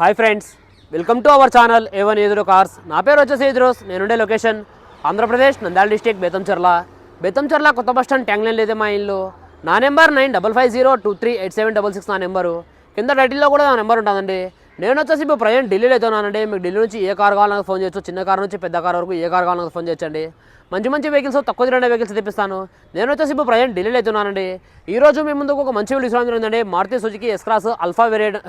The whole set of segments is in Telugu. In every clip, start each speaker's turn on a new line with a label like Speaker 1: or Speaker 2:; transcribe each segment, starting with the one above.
Speaker 1: Hi friends welcome to our channel A one Eduru cars. నా పేరు వచ్చేసి ఎదురోస్ నేనుండే లొకేషన్ ఆంధ్రప్రదేశ్ నంద్యాల డిస్టిక్ బేతంచెర్ల బేతంచెర్ల కొత్త బస్ స్టాండ్ ట్యాంగ్ లైన్ లేదే మా ఇల్లు. నా number nine double five zero two three eight seven double six నా నెంబరు. కింద టైటిల్లో కూడా నా నెంబర్ ఉంటుందండి. నేను వచ్చేసి ఇప్పుడు ప్రజెంట్ ఢిల్లీలో అయితే ఉన్నానండి. మీకు ఢిల్లీ నుంచి ఏ కార్ కావాలన్నా ఫోన్ చేయొచ్చు. చిన్న కార్ నుంచి పెద్ద కార్ వరకు ఏ కార్ కావాలన్నా ఫోన్ చేయొచ్చండి. మంచి మంచి వెహికల్స్ తక్కువ తిరిగిన వెహికల్స్ తెప్పిస్తాను. నేను వచ్చేసి ఇప్పుడు ప్రజెంట్ ఢిల్లీలో అయితే ఉన్నానండి. ఈ రోజు మీ ముందుకు ఒక మంచి వీడియో తీసుకురావడం జరిగిందండి Maruti Suzuki S cross alpha variant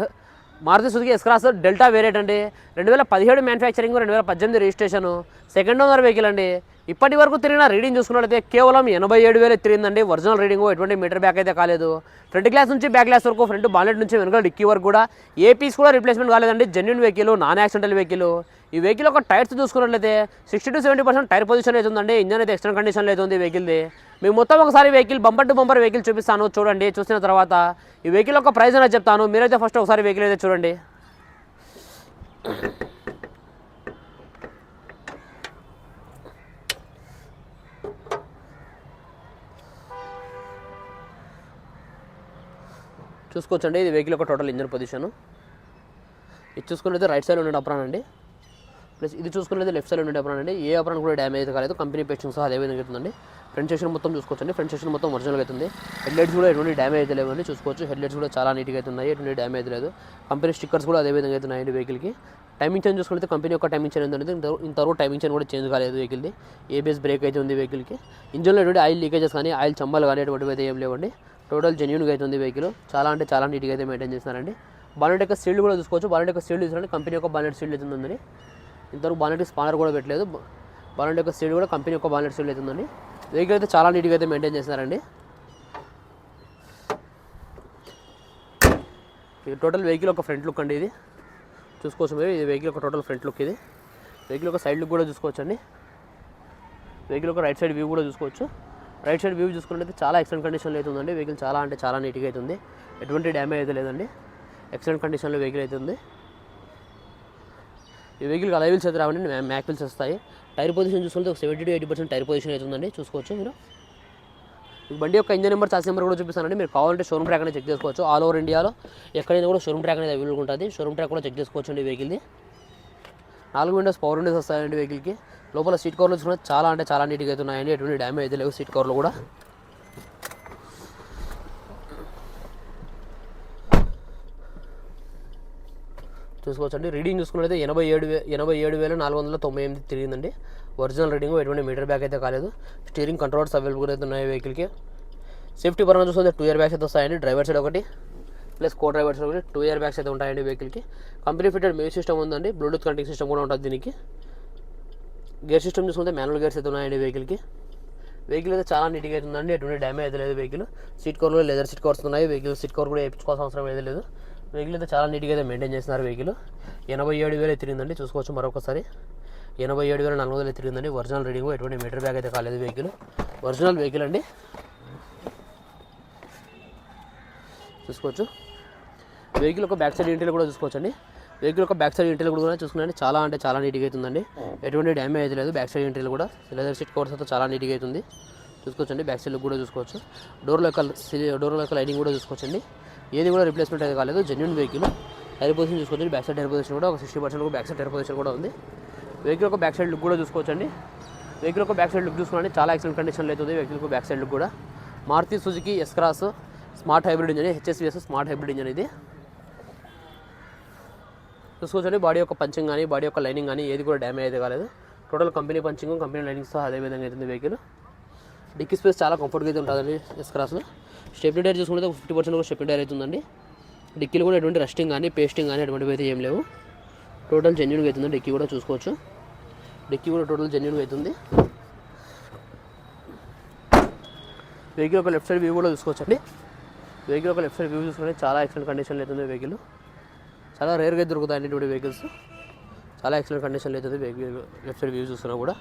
Speaker 1: Maruti Suzuki S cross delta variant అండి. రెండు వేల పదిహేడు మ్యానుఫ్యాక్చరింగ్ రెండు వేల పద్దెనిమిది రిజిస్ట్రేషన్ సెకండ్ ఓనర్ వెహికల్ అండి. ఇప్పటి వరకు తిరిగిన రీడింగ్ చూసుకున్నట్లయితే కేవలం ఎనభై ఏడు వేలు తిరిగిందండి. ఒరిజినల్ రీడింగ్ ఎటువంటి మీటర్ బ్యాక్ అయితే కాలేదు. ఫ్రంట్ గ్లాస్ నుంచి బ్యాక్ గ్లాస్ వరకు ఫ్రంట్ బాలెట్ నుంచి వెనకాల డిక్కీ వరకు కూడా ఏ పీస్ కూడా రిప్లేస్మెంట్ కాలేదండి. Genuine vehicle non accidental vehicle ఈ వెహికల్ ఒక టైర్స్ చూసుకున్నట్లయితే sixty to seventy percent tyre position అయితే ఉందండి. ఇంజన్ అయితే ఎక్స్టర్నల్ కండిషన్లో అయితే ఉంది వెహికల్ది మీకు మొత్తం ఒకసారి vehicle bumper to bumper vehicle చూపిస్తాను. చూడండి చూసిన తర్వాత ఈ వెహికల్ ఒక ప్రైస్ అనేది చెప్తాను. మీరైతే ఫస్ట్ ఒకసారి వెహికల్ అయితే చూడండి. చూసుకోవచ్చండి. ఇది వెహికల్ ఒక టోటల్ ఇంజన్ పొజిషన్ ఇది చూసుకున్నట్లయితే రైట్ సైడ్ ఉండే అప్రాన్ అండి. ప్లస్ ఇది చూసుకున్నట్లయితే లెఫ్ట్ సైడ్ ఉండే అప్రాన్ అండి. ఏ అప్రాన్ కూడా డ్యామేజ్ అయితే కాలేదు. కంపెనీ పేస్టింగ్ సహా అదే విధంగా అవుతుందండి. ఫ్రంట్ సెక్షన్ మొత్తం చూసుకోవచ్చండి. ఫ్రంట్ సెక్షన్ మొత్తం ఒరిజినల్ అవుతుంది. హెడ్ లైట్స్ కూడా ఎటువంటి డ్యామేజ్ అయితే లేవండి. చూసుకోవచ్చు. హెడ్లైట్స్ కూడా చాలా నీట్గా అయితే ఉన్నాయి. ఎటువంటి డ్యామేజ్ లేదు. కంపెనీ స్టిక్కర్స్ కూడా అదే విధంగా అయితే వెహికల్కి టైమింగ్ చేంజ్ చూసుకుంటే కంపెనీ యొక్క టైమింగ్ చేంజ్ ఏంటంటే ఇంత- ఇంతవరకు టైమింగ్ చేంజ్ కూడా చేంజ్ కాలేదు వెహికల్ది ఏబిఎస్ బ్రేక్ అయితే ఉంది వెహికల్కి ఇంజన్లో ఎటువంటి ఆయిల్ లీకేజెస్ కానీ ఆయిల్ చంబాలు కానీ ఎటువంటివి అయితే ఏం లేవండి. టోటల్ జెన్యున్గా అయితే ఉంది వెహికల్ చాలా అంటే చాలా నీట్గా అయితే మెయింటైన్ చేస్తున్నారండి. బాలెట్ యొక్క సీల్డ్ కూడా చూసుకోవచ్చు. బాలెట్ యొక్క సీల్డ్ చూసారంటే కంపెనీ యొక్క బాలెట్ సీల్డ్ అయితే ఉందండి. ఇంతవరకు బాలెట్ స్పానర్ కూడా పెట్టలేదు. బాలెట్ యొక్క సీల్డ్ కూడా కంపెనీ యొక్క బాలెట్ సీల్డ్ అయితే ఉందండి. వెహికల్ అయితే చాలా నీట్గా అయితే మెయింటైన్ చేస్తున్నారండి. టోటల్ వెహికల్ ఒక ఫ్రంట్ లుక్ అండి ఇది. చూసుకోవచ్చు మీరు. ఇది వెహికల్ ఒక టోటల్ ఫ్రంట్ లుక్ ఇది. వెహికల్ ఒక సైడ్ లుక్ కూడా చూసుకోవచ్చు అండి వెహికల్ ఒక రైట్ సైడ్ వ్యూ కూడా చూసుకోవచ్చు. రైట్ సైడ్ వ్యూ చూసుకున్నట్లయితే చాలా ఎక్సలెంట్ కండిషన్లో అయితే ఉందండి వెహికల్ చాలా అంటే చాలా నీట్గా అయితే ఉంది ఎటువంటి డ్యామేజ్ అయితే లేదండి. ఎక్సలెంట్ కండిషన్లో వెహికల్ అయితే ఉంది. ఈ వెహికల్కి అలై వీల్స్ అయితే రావండి. మ్యా- మ్యాక్ వీల్స్ వస్తాయి. టైర్ పొజిషన్ చూసుకుంటే ఒక seventy to eighty percent tyre position అయితే ఉందండి చూసుకోవచ్చు మీరు. బండి యొక్క ఇంజన్ నెంబర్ చార్జ్ నెంబర్ కూడా చూపిస్తానండి. మీరు కావాలంటే షోరూమ్ ట్రాక్ అనేది చెక్ చేసుకోవచ్చు. ఆల్ ఓవర్ ఇండియాలో ఎక్కడైనా కూడా షోరూమ్ ట్రాక్ అనేది అవైలబుల్ ఉంటుంది. షోరూమ్ ట్రాక్ కూడా చెక్ చేసుకోవచ్చు అండి వెహికల్ది నాలుగు విండోస్ పవర్ విండోస్ వస్తాయండి వెహికల్కి లోపల సీట్ కవర్లు చూసుకుంటే చాలా అంటే చాలా నీట్గా అయితే ఉన్నాయండి. ఎటువంటి డ్యామేజ్ అయితే లేవు సీట్ కవర్లు కూడా. చూసుకోవచ్చండి. రీడింగ్ చూసుకున్నట్లయితే ఎనభై ఏడు వే ఎనభై ఏడు వేల నాలుగు వందల తొంభై ఎనిమిది తిరిగిందండి. ఒరిజినల్ రీడింగ్ ఎటువంటి మీటర్ బ్యాక్ అయితే కాలేదు. స్టీరింగ్ కంట్రోల్స్ అవైలబుల్ అయితే ఉన్నాయి వెహికల్కి. సేఫ్టీ పరంగా చూసుకుంటే టూ ఇయర్ బ్యాగ్స్ అయితే వస్తాయండి. డ్రైవర్ సైడ్ ఒకటి ప్లస్ కో డ్రైవర్ సైడ్ ఒకటి టూ ఇయర్ బ్యాగ్స్ అయితే ఉంటాయండి వెహికల్కి. కంపెనీ ఫిటెడ్ మ్యూజిక్ సిస్టమ్ ఉందండి. బ్లూటూత్ కనెక్టింగ్ సిస్టమ్ కూడా ఉంటుంది దీనికి. గేర్ సిస్టమ్ చూసుకుంటే మాన్యువల్ గేర్స్ అయితే ఉన్నాయండి వెహికల్కి. వెహికల్ అయితే చాలా నీట్గా అయితే ఉందండి. ఎటువంటి డ్యామేజ్ అయితే లేదు వెహికల్. సీట్ కవర్లో లెదర్ సీట్ కవర్స్ ఉన్నాయి. వెహికల్ సీట్ కవర్ కూడా వేయించుకోవాల్సిన అవసరం అయితే లేదు. వెహికల్ అయితే చాలా నీట్గా అయితే మెయింటైన్ చేస్తున్నారు వెహికల్. ఎనభై ఏడు వేలు తిరిగిందండి. చూసుకోవచ్చు మరొకసారి. ఎనభై ఏడు వేల నాలుగు వందలు తిరిగిందండి. ఒరిజినల్ రీడింగ్ ఎటువంటి మీటర్ బ్యాగ్ అయితే కాలేదు వెహికల్. ఒరిజినల్ వెహికల్ అండి. చూసుకోవచ్చు. వెహికల్ ఒక బ్యాక్ సైడ్ ఇంటీరియర్ కూడా చూసుకోవచ్చండి. వెహికల్ ఒక బ్యాక్ సైడ్ ఇంటర్లు కూడా చూసుకున్నాండి చాలా అంటే చాలా నీట్గా అవుతుందండి ఎటువంటి డ్యామేజ్ అయితే లేదు. బ్యాక్ సైడ్ ఇంటర్లు కూడా లెదర్ సీట్ కవర్స్ అయితే చాలా నీట్గా అవుతుంది చూసుకోవచ్చండి. బ్యాక్ సైడ్ కూడా చూసుకోవచ్చు. డోర్ యొక్క డోర్ యొక్క లైటింగ్ కూడా చూసుకోవచ్చండి. ఏది కూడా రిప్లేస్మెంట్ అయితే కాలేదు. జెన్యున్ వెహికల్ టైర్ పొజిషన్ చూసుకోవచ్చు బ్యాక్ సైడ్ టైర్ పొజిషన్ కూడా ఒక sixty percent back side tyre position కూడా ఉంది. వెహికల్ ఒక బ్యాక్ సైడ్ లుక్ కూడా చూసుకోవచ్చండి. వెహికల్ ఒక బ్యాక్ సైడ్ లుక్ చూసుకోండి చాలా ఎక్సలెంట్ కండిషన్లో అవుతుంది వెహికల్ ఒక బ్యాక్ సైడ్ లుక్ కూడా. Maruti Suzuki S cross smart hybrid engine HSVS smart hybrid engine ఇది. చూసుకోవచ్చండి బాడీ యొక్క పంచింగ్ కానీ బాడీ యొక్క లైనింగ్ కానీ ఏది కూడా డ్యామేజ్ అయితే కాలేదు. Total company punching company linings అదే విధంగా అవుతుంది వెహికల్ డిక్కీ స్పేస్ చాలా కంఫర్ట్గా అయితే ఉంటుందండి ఎస్ క్రాస్లో స్టెప్నీ టైర్ చూసుకుంటే ఫిఫ్టీ పర్సెంట్ కూడా స్టెప్నీ టైర్ అవుతుందండి డిక్కీలు కూడా ఎటువంటి రెస్టింగ్ కానీ పేస్టింగ్ కానీ ఎటువంటివి అయితే ఏం లేవు. టోటల్ జెన్యున్గా అవుతుంది. డిక్కీ కూడా చూసుకోవచ్చు. డిక్కీ కూడా టోటల్ జెన్యున్గా అవుతుంది. వెహికల్ ఒక లెఫ్ట్ సైడ్ వ్యూ కూడా చూసుకోవచ్చండి. వెహికల్ ఒక లెఫ్ట్ సైడ్ వ్యూ చూసుకుంటే చాలా ఎక్సలెంట్ కండిషన్లో అవుతుంది వెహికల్ చాలా రేర్గా దొరుకుతాయి అన్నిటువంటి వెహికల్స్. చాలా ఎక్సలెంట్ కండిషన్లో అవుతుంది వెహికల్ లెఫ్ట్ సైడ్ వ్యూ చూస్తున్నా కూడా.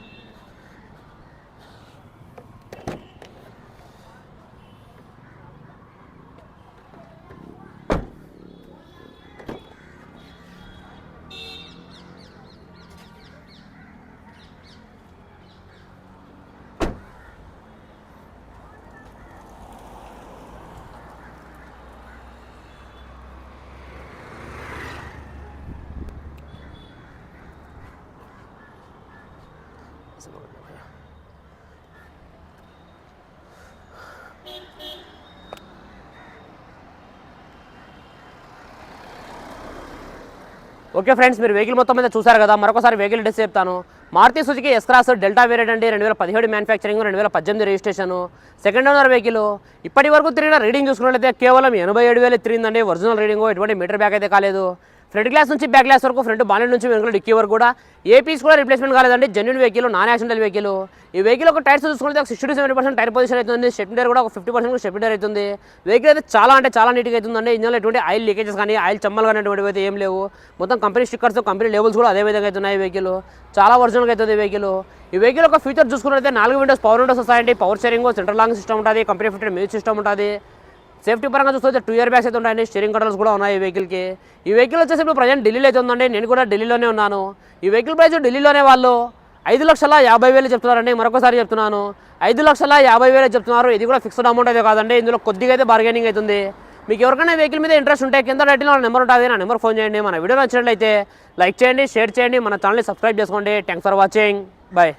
Speaker 1: That's another guy okay friends మీరు వెహికల్ మొత్తం మీద చూసారు కదా మరొకసారి వెహికల్ డిస్ చెప్తాను. Maruti Suzuki S cross delta variant అండి రెండు వేల పదిహేడు మ్యానుఫ్యాక్చరింగ్ రెండు వేల పద్దెనిమిది రిజిస్ట్రేషన్ సెకండ్ ఓనర్ వెహికల్ ఇప్పటి వరకు తిరిగిన రీడింగ్ చూసుకున్నట్లయితే కేవలం ఎనభై ఏడు వేలు తిరిగిందండి. ఒరిజినల్ రీడింగ్ ఎటువంటి మీటర్ బ్యాక్ అయితే కాలేదు. ఫ్రంట్ గ్లాస్ నుంచి బ్యాక్ గ్లాస్ వరకు ఫ్రంట్ బాలెట్ నుంచి వెనుకల డిక్కీ వరకు కూడా ఏ పీస్ కూడా రిప్లేస్మెంట్ కాలేదండి. Genuine vehicle non accidental vehicle ఈ వెహికల్ ఒక టైర్స్ చూసుకుంటే ఒక sixty seventy percent tyre position అవుతుంది. స్టెప్ కూడా ఒక ఫిఫ్టీ పర్సెంట్ స్టెప్ టైర్ అవుతుంది. వెహికల్ అయితే చాలా అంటే చాలా నీట్గా అవుతుందండి. ఇంజన్లో ఎటువంటి ఆయిల్ లీకేజెస్ కానీ ఆయిల్ చమ్మలు కానీ అటువంటివి అయితే ఏం లేవు. మొత్తం కంపెనీ స్టిక్కర్స్ కంపెనీ లేబుల్స్ కూడా అదే విధంగా అవుతున్నాయి వెహికల్ చాలా ఒరిజినల్గా అవుతుంది వెహికల్ ఈ వెహికల్ ఒక ఫీచర్ చూసుకున్నట్లయితే నాలుగు విండోస్ పవర్ విండోస్ వస్తాయండి. Power steering central lock system ఉంటుంది. కంపెనీ ఫిఫ్టీ మ్యూజిక్ సిస్టమ్ ఉంటుంది. సేఫ్టీ పరంగా చూస్తే టూ ఇయర్ బ్యాగ్స్ అయితే ఉంటాయండి. స్టీరింగ్ కంట్రోల్స్ కూడా ఉన్నాయి ఈ వెహికల్కి ఈ వెహికల్ వచ్చేసి ఇప్పుడు ప్రజెంట్ ఢిల్లీలో అయితే ఉందండి. నేను కూడా ఢిల్లీలోనే ఉన్నాను. ఈ వెహికల్ ప్రైస్ ఢిల్లీలోనే వాళ్ళు ఐదు లక్షల యాభై వేలు చెప్తున్నారండి. మరొకసారి చెప్తున్నాను. ఐదు లక్షల యాభై వేలు చెప్తున్నారు. ఇది కూడా ఫిక్స్డ్ అమౌంట్ అయితే కాదండి. ఇందులో కొద్దిగా అయితే బార్గెనింగ్ అవుతుంది మీకు ఎవరికైనా వెహికల్ మీద ఇంట్రెస్ట్ ఉంటే కింద రైట్లో నా నెంబర్ ఉంటుంది. నా నెంబర్ ఫోన్ చేయండి. మన వీడియో నచ్చినట్లయితే లైక్ చేయండి షేర్ చేయండి. మన ఛానల్ని సబ్స్క్రైబ్ చేసుకోండి. Thanks for watching bye